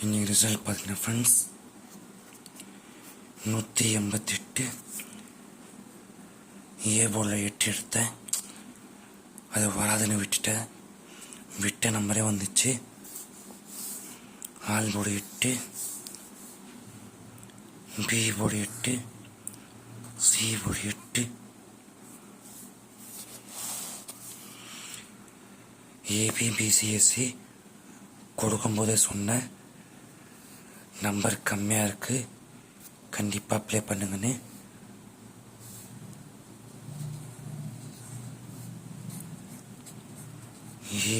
இன்னைக்கு ரிசல்ட் பார்த்தீங்கன்னா ஃப்ரெண்ட்ஸ் நூற்றி எண்பத்தெட்டு. ஏ போர்டில் எட்டு எடுத்தேன். அது வராதுன்னு விட்டுட்டேன். விட்ட நம்பரே வந்துச்சு. ஆல் போர்டு எட்டு. பி போர்டு எட்டு. சி போர்டு எட்டு. ஏபிபிசிஎஸ்சி கொடுக்கும்போதே சொன்னேன். நம்பர் கம்மியாக இருக்குது கண்டிப்பாக அப்ளை பண்ணுங்கன்னு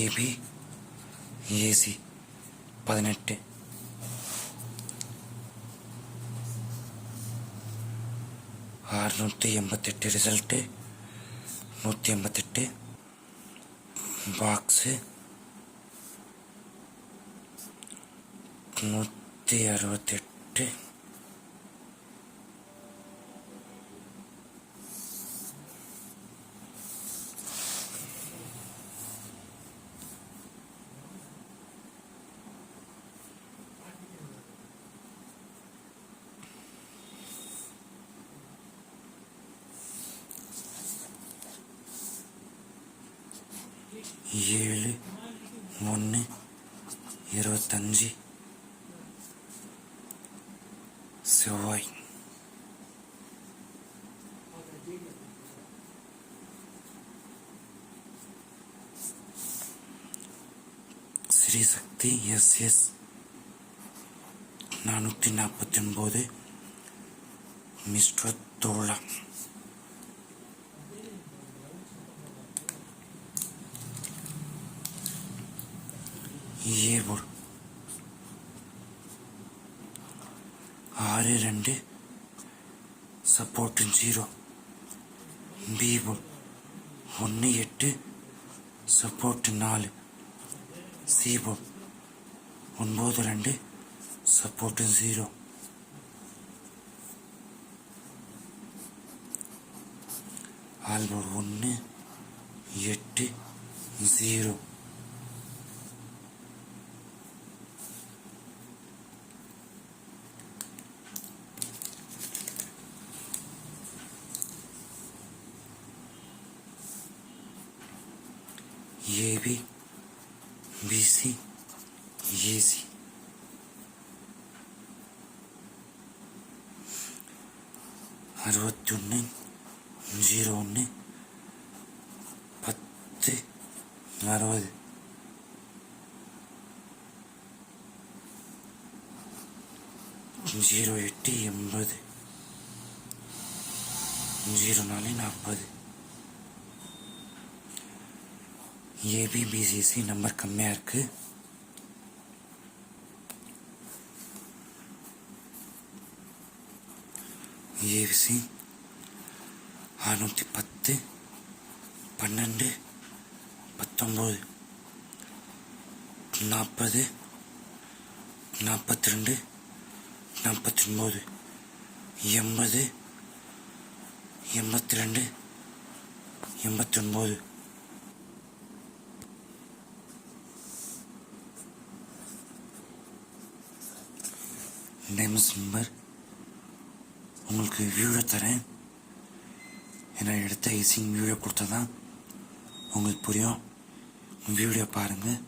ஏபி ஏசி பதினெட்டு. அறுநூற்றி எண்பத்தெட்டு ரிசல்ட்டு நூற்றி எண்பத்தெட்டு. பாக்ஸு நூற்றி அறுபத்தெட்டு. ஏழு ஒன்று இருபத்தஞ்சி. செவ்வாய் ஸ்ரீசக்தி எஸ் எஸ் நானூற்றி நாற்பத்தி ஒன்பது மிஸ்டர் தோழா ஆறு ரெண்டு. சப்போர்ட்டு ஜீரோ பீபோ ஒன்று எட்டு. சப்போர்ட்டு நாலு. சீபோ ஒன்பது ரெண்டு. சப்போர்ட்டு ஜீரோ ஆல்போர்ட் ஒன்று எட்டு ஜீரோ ஏபி பிசி ஏசி அறுபத்தி ஒன்று ஜீரோ ஒன்று பத்து அறுபது ஜீரோ எட்டு எண்பது ஜீரோ நாலு நாற்பது ஏபிபிசிசி நம்பர் கம்மியாக இருக்கு. ஏபிசி அறுநூற்றி பத்து பன்னெண்டு பத்தொம்போது நாற்பது நாற்பத்தி ரெண்டு நாற்பத்தி ஒம்பது எண்பது எண்பத்தி ரெண்டு எண்பத்தி ஒன்பது நேம்ஸ் நம்பர் உங்களுக்கு வியூவை தரேன். ஏன்னா எடுத்த ஐசிங் வியூவை கொடுத்தா தான் உங்களுக்கு புரியும். வீடியோ பாருங்கள்